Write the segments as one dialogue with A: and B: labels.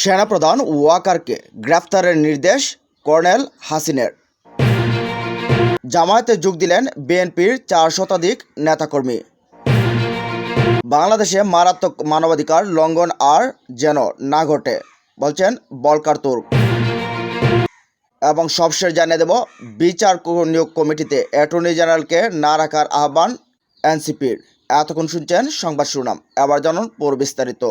A: সেনাপ্রধান ওয়াকারকে গ্রেফতারের নির্দেশ কর্নেল হাসিনের জামায়াতে যোগ দিলেন বিএনপির চার শতাধিক নেতাকর্মী বাংলাদেশে মারাত্মক মানবাধিকার লঙ্ঘন আর যেন না ঘটে বলছেন বলকার তুর্ক এবং সবশেষ জানিয়ে দেব বিচার নিয়োগ কমিটিতে অ্যাটর্নি জেনারেলকে না রাখার আহ্বান এনসিপির এতক্ষণ শুনছেন সংবাদ শিরোনাম এবার জানুন পুরো বিস্তারিত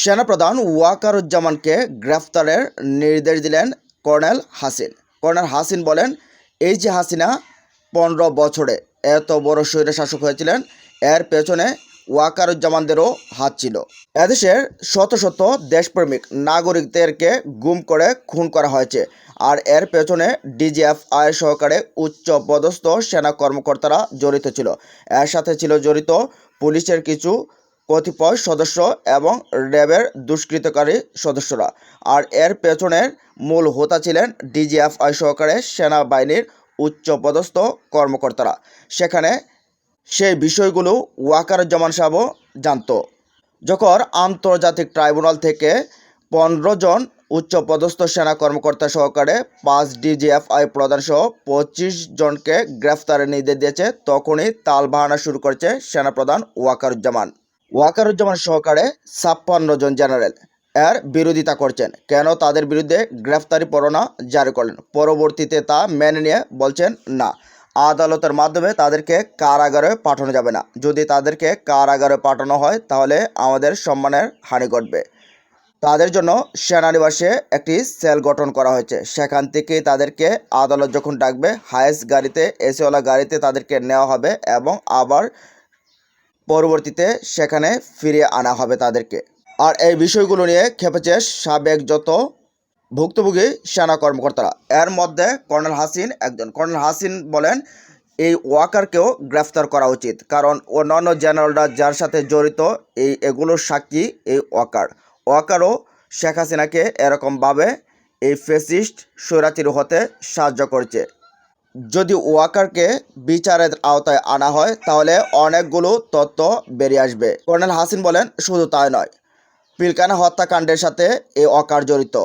A: সেনাপ্রধান ওয়াকারুজ্জামানকে গ্রেফতারের নির্দেশ দিলেন কর্নেল হাসিন কর্নেল হাসিন বলেন এই যে হাসিনা পনেরো বছরে এত বড় শরীরে শাসক হয়েছিলেন এর পেছনে ওয়াকারুজ্জামানদেরও হাত ছিল এদেশের শত শত দেশপ্রেমিক নাগরিকদেরকে গুম করে খুন করা হয়েছে আর এর পেছনে ডিজিএফ আয় সহকারে উচ্চ পদস্থ সেনা কর্মকর্তারা জড়িত ছিল এর সাথে ছিল জড়িত পুলিশের কিছু কতিপয় সদস্য এবং র্যাবের দুষ্কৃতকারী সদস্যরা আর এর পেছনের মূল হোতা ছিলেন ডিজিএফআই সহকারে সেনাবাহিনীর উচ্চপদস্থ কর্মকর্তারা সেখানে সেই বিষয়গুলো ওয়াকারুজ্জামান সাহেব জানত যখন আন্তর্জাতিক ট্রাইব্যুনাল থেকে পনেরো জন উচ্চপদস্থ সেনা কর্মকর্তা সহকারে পাঁচ ডিজিএফআই প্রধানসহ পঁচিশ জনকে গ্রেফতারের নির্দেশ দিয়েছে তখনই তাল বাহানা শুরু করেছে সেনাপ্রধান ওয়াকারুজ্জামান ওয়াকারুজ্জামান সহকারে ছাপ্পান্ন জন জেনারেল এর বিরোধিতা করছেন কেন তাদের বিরুদ্ধে গ্রেফতারি পরোনা জারি করলেন পরবর্তীতে তা মেনে নিয়ে বলছেন না আদালতের মাধ্যমে তাদেরকে কারাগারে পাঠানো যাবে না যদি তাদেরকে কারাগারে পাঠানো হয় তাহলে আমাদের সম্মানের হানি ঘটবে তাদের জন্য সেনানিবাসে একটি সেল গঠন করা হয়েছে সেখান থেকে তাদেরকে আদালত যখন ডাকবে হায়েস্ট গাড়িতে এসিওয়ালা গাড়িতে তাদেরকে নেওয়া হবে এবং আবার পরবর্তীতে সেখানে ফিরে আনা হবে তাদেরকে আর এই বিষয়গুলো নিয়ে খেপেছে সাবেক যত ভুক্তভোগী সেনা কর্মকর্তারা এর মধ্যে কর্নেল হাসিন একজন কর্নেল হাসিন বলেন এই ওয়াকারকেও গ্রেফতার করা উচিত কারণ অন্যান্য জেনারেলরা যার সাথে জড়িত এই এগুলোর সাক্ষী এই ওয়াকার ওয়াকারও শেখ হাসিনাকে এরকমভাবে এই ফেসিস্ট সৈরাচির হতে সাহায্য করছে যদি ওয়াকারকে বিচারের আওতায় আনা হয় তাহলে অনেকগুলো তথ্য বেরিয়ে আসবে কর্নেল হাসিন বলেন শুধু তাই নয় পিলকানা হত্যাকাণ্ডের সাথে এই ওয়াকার জড়িত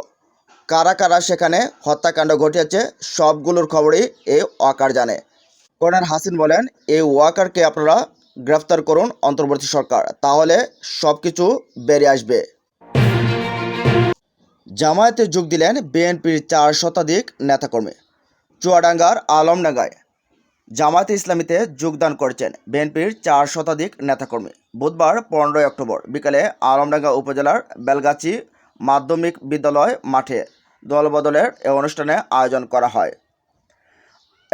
A: কারা কারা সেখানে হত্যাকাণ্ড ঘটিয়েছে সবগুলোর খবরই এই ওয়াকার জানে কর্নেল হাসিন বলেন এই ওয়াকারকে আপনারা গ্রেফতার করুন অন্তর্বর্তী সরকার তাহলে সব কিছু বেরিয়ে আসবে জামায়াতে যোগ দিলেন বিএনপির চার শতাধিক নেতাকর্মী চুয়াডাঙ্গার আলমডাঙ্গায় জামায়াতে ইসলামীতে যোগদান করছেন বিএনপির চার শতাধিক নেতাকর্মী বুধবার পনেরোই অক্টোবর বিকালে আলমডাঙ্গা উপজেলার বেলগাছি মাধ্যমিক বিদ্যালয় মাঠে দলবদলের এ অনুষ্ঠানে আয়োজন করা হয়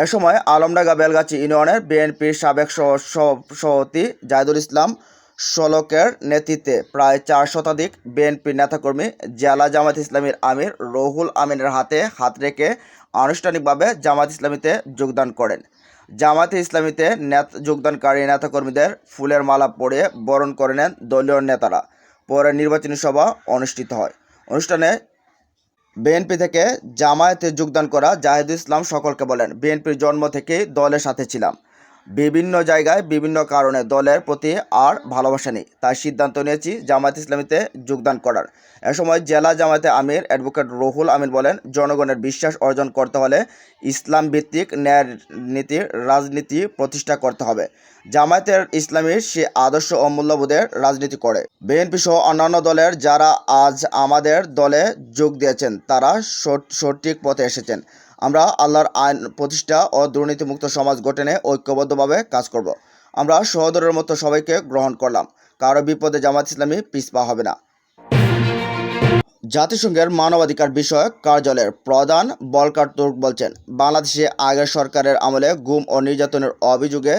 A: এ সময় আলমডাঙ্গা বেলগাছি ইউনিয়নের বিএনপির সাবেক সহ সভাপতি জাহিদুল ইসলাম সলকের নেতৃত্বে প্রায় চার শতাধিক বিএনপি নেতাকর্মী জেলা জামাত ইসলামীর আমির রহুল আমিনের হাতে হাত রেখে আনুষ্ঠানিকভাবে জামাত ইসলামীতে যোগদান করেন জামাত ইসলামীতে নেত যোগদানকারী নেতাকর্মীদের ফুলের মালা পড়ে বরণ করে নেন দলীয় নেতারা পরে নির্বাচনী সভা অনুষ্ঠিত হয় অনুষ্ঠানে বিএনপি থেকে জামায়াতে যোগদান করা জাহিদুল ইসলাম সকলকে বলেন বিএনপির জন্ম থেকে দলের সাথে ছিলাম বিভিন্ন জায়গায় বিভিন্ন কারণে দলের প্রতি আর ভালোবাসা নেই তাই সিদ্ধান্ত নিয়েছি জামায়াত ইসলামীতে যোগদান করার এ সময় জেলা জামায়াতে আমির অ্যাডভোকেট রহুল আমির বলেন জনগণের বিশ্বাস অর্জন করতে হলে ইসলাম ভিত্তিক ন্যায় নীতি রাজনীতি প্রতিষ্ঠা করতে হবে জামায়াতের ইসলামীর সে আদর্শ ও মূল্যবোধের রাজনীতি করে বিএনপি সহ অন্যান্য দলের যারা আজ আমাদের দলে যোগ দিয়েছেন তারা সঠিক পথে এসেছেন আমরা আল্লাহর আইন প্রতিষ্ঠা ও দুর্নীতিমুক্ত সমাজ গঠনে ঐক্যবদ্ধভাবে কাজ করব। আমরা সহদরের মতো সবাইকে গ্রহণ করলাম কারো বিপদে জামাত ইসলামী পিসপা হবে না জাতিসংঘের মানবাধিকার বিষয়ক কার্যালয়ের প্রধান বলকার তুর্ক বলছেন বাংলাদেশে আগের সরকারের আমলে গুম ও নির্যাতনের অভিযোগে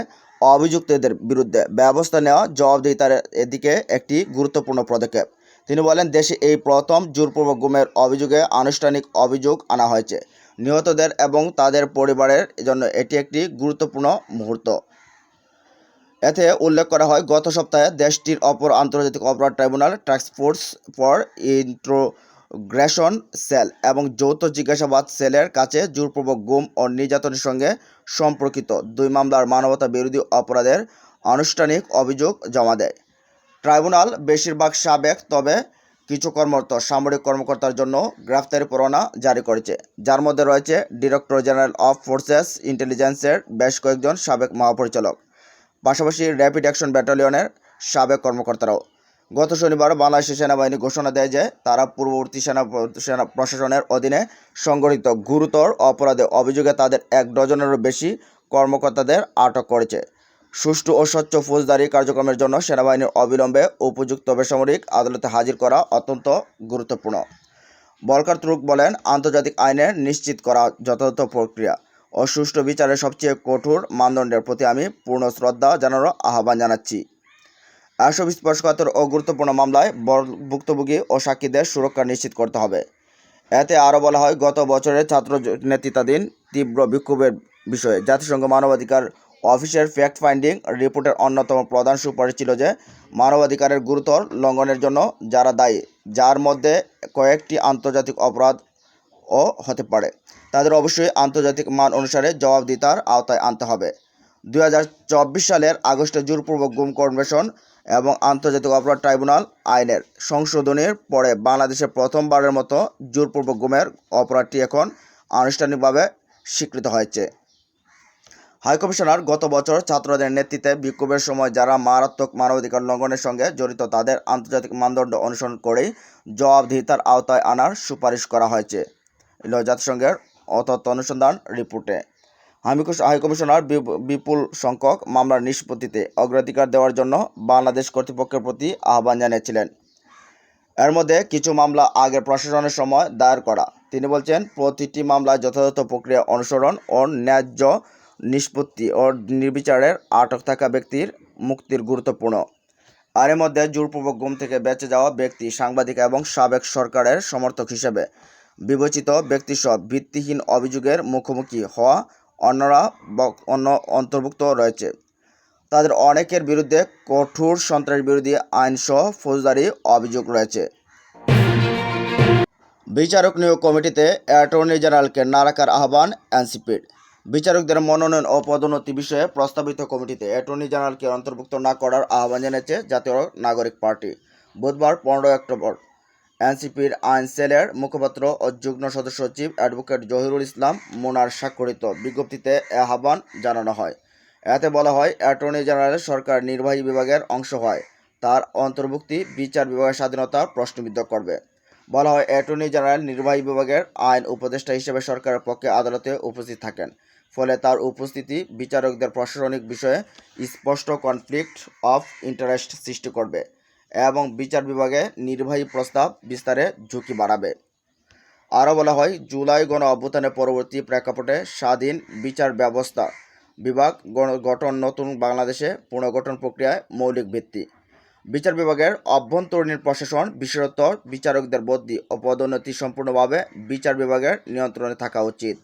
A: অভিযুক্তদের বিরুদ্ধে ব্যবস্থা নেওয়া জবাবদিহিতার এদিকে একটি গুরুত্বপূর্ণ পদক্ষেপ তিনি বলেন দেশে এই প্রথম জোরপূর্বক গুমের অভিযোগে আনুষ্ঠানিক অভিযোগ আনা হয়েছে নিহতদের এবং তাদের পরিবারের জন্য এটি একটি গুরুত্বপূর্ণ মুহূর্ত এতে উল্লেখ করা হয় গত সপ্তাহে দেশটির অপর আন্তর্জাতিক অপরাধ tribunal task force for interrogation cell এবং যৌথ জিজ্ঞাসাবাদ সেলের কাছে জোরপূর্বক গুম ও নির্যাতনের সঙ্গে সম্পর্কিত দুই মামলার মানবতা বিরোধী অপরাধের আনুষ্ঠানিক অভিযোগ জমা দেয় ট্রাইব্যুনাল বেশিরভাগ সাবেক তবে কিছু কর্মরত সামরিক কর্মকর্তার জন্য গ্রেফতারি পরোয়ানা জারি করেছে যার মধ্যে রয়েছে ডিরেক্টর জেনারেল অফ ফোর্সেস ইন্টেলিজেন্সের বেশ কয়েকজন সাবেক মহাপরিচালক পাশাপাশি র্যাপিড অ্যাকশন ব্যাটালিয়নের সাবেক কর্মকর্তারাও গত শনিবার বাংলাদেশি সেনাবাহিনী ঘোষণা দেয় যে তারা পূর্ববর্তী সেনা সেনা প্রশাসনের অধীনে সংগঠিত গুরুতর অপরাধে অভিযোগে তাদের এক ডজনেরও বেশি কর্মকর্তাদের আটক করেছে সুষ্ঠু ও স্বচ্ছ ফৌজদারি কার্যক্রমের জন্য সেনাবাহিনীর অবিলম্বে উপযুক্ত বেসামরিক আদালতে হাজির করা অত্যন্ত গুরুত্বপূর্ণ বলকার ত্রুক বলেন আন্তর্জাতিক আইনে নিশ্চিত করা যথাযথ প্রক্রিয়া ও সুষ্ঠু বিচারের সবচেয়ে কঠোর মানদণ্ডের প্রতি আমি পূর্ণ শ্রদ্ধা জানানোর আহ্বান জানাচ্ছি এসব স্পর্শকাতর ও গুরুত্বপূর্ণ মামলায় ভুক্তভোগী ও সাক্ষীদের সুরক্ষা নিশ্চিত করতে হবে এতে আরও বলা হয় গত বছরের ছাত্র নেতৃত্বাধীন তীব্র বিক্ষোভের বিষয়ে জাতিসংঘ মানবাধিকার অফিসের ফ্যাক্ট ফাইন্ডিং রিপোর্টের অন্যতম প্রধান সুপারিশ ছিল যে মানবাধিকারের গুরুতর লঙ্ঘনের জন্য যারা দায়ী যার মধ্যে কয়েকটি আন্তর্জাতিক অপরাধ ও হতে পারে তাদের অবশ্যই আন্তর্জাতিক মান অনুসারে জবাবদিহিতার আওতায় আনতে হবে দুই সালের আগস্টে জোরপূর্বক গুম কনভেশন এবং আন্তর্জাতিক অপরাধ ট্রাইব্যুনাল আইনের সংশোধনের পরে বাংলাদেশে প্রথমবারের মতো জোরপূর্বক গুমের অপরাধটি এখন আনুষ্ঠানিকভাবে স্বীকৃত হয়েছে হাইকমিশনার গত বছর ছাত্রদের নেতৃত্বে বিক্ষোভের সময় যারা মারাত্মক মানবাধিকার লঙ্ঘনের সঙ্গে জড়িত তাদের আন্তর্জাতিক মানদণ্ড অনুসরণ করেই জবাবদিহিতার আওতায় আনার সুপারিশ করা হয়েছে জাতিসংঘের অতত্ত্ব অনুসন্ধান রিপোর্টে হাইকমিশনার বিপুল সংখ্যক মামলার নিষ্পত্তিতে অগ্রাধিকার দেওয়ার জন্য বাংলাদেশ কর্তৃপক্ষের প্রতি আহ্বান জানিয়েছিলেন এর মধ্যে কিছু মামলা আগে প্রশাসনের সময় দায়ের করা তিনি বলছেন প্রতিটি মামলায় যথাযথ প্রক্রিয়া অনুসরণ ও ন্যায্য নিষ্পত্তি ও নির্বিচারে আটক থাকা ব্যক্তির মুক্তির গুরুত্বপূর্ণ আর এর মধ্যে জোরপূর্বক গুম থেকে বেঁচে যাওয়া ব্যক্তি সাংবাদিক এবং সাবেক সরকারের সমর্থক হিসেবে বিবেচিত ব্যক্তিসহ ভিত্তিহীন অভিযোগের মুখোমুখি হওয়া অন্যরা অন্য অন্তর্ভুক্ত রয়েছে তাদের অনেকের বিরুদ্ধে কঠোর সন্ত্রাস বিরোধী আইনসহ ফৌজদারি অভিযোগ রয়েছে বিচারক নিয়োগ কমিটিতে অ্যাটর্নি জেনারেলকে না রাখার আহ্বান এনসিপির বিচারকদের মনোনয়ন ও পদোন্নতি বিষয়ে প্রস্তাবিত কমিটিতে অ্যাটর্নি জেনারেলকে অন্তর্ভুক্ত না করার আহ্বান জানিয়েছে জাতীয় নাগরিক পার্টি বুধবার পনেরোই অক্টোবর এনসিপির আইন সেলের মুখপাত্র ও যুগ্ম সদস্য সচিব অ্যাডভোকেট জহিরুল ইসলাম মোনার স্বাক্ষরিত বিজ্ঞপ্তিতে আহ্বান জানানো হয় এতে বলা হয় অ্যাটর্নি জেনারেল সরকার নির্বাহী বিভাগের অংশ হয় তার অন্তর্ভুক্তি বিচার বিভাগের স্বাধীনতা প্রশ্নবিদ্ধ করবে বলা হয় অ্যাটর্নি জেনারেল নির্বাহী বিভাগের আইন উপদেষ্টা হিসেবে সরকারের পক্ষে আদালতে উপস্থিত থাকেন ফলে তার উপস্থিতি বিচারকদের প্রশাসনিক বিষয়ে স্পষ্ট কনফ্লিক্ট অফ ইন্টারেস্ট সৃষ্টি করবে এবং বিচার বিভাগে নির্বাহী প্রস্তাব বিস্তারে ঝুঁকি বাড়াবে আরও বলা হয় জুলাই গণ অভ্যুত্থানের পরবর্তী প্রেক্ষাপটে স্বাধীন বিচার ব্যবস্থা বিভাগ গঠন নতুন বাংলাদেশে পুনর্গঠন প্রক্রিয়ায় মৌলিক ভিত্তি বিচার বিভাগের অভ্যন্তরীণ প্রশাসন বিশেষত বিচারকদের বদলি ও পদোন্নতি সম্পূর্ণভাবে বিচার বিভাগের নিয়ন্ত্রণে থাকা উচিত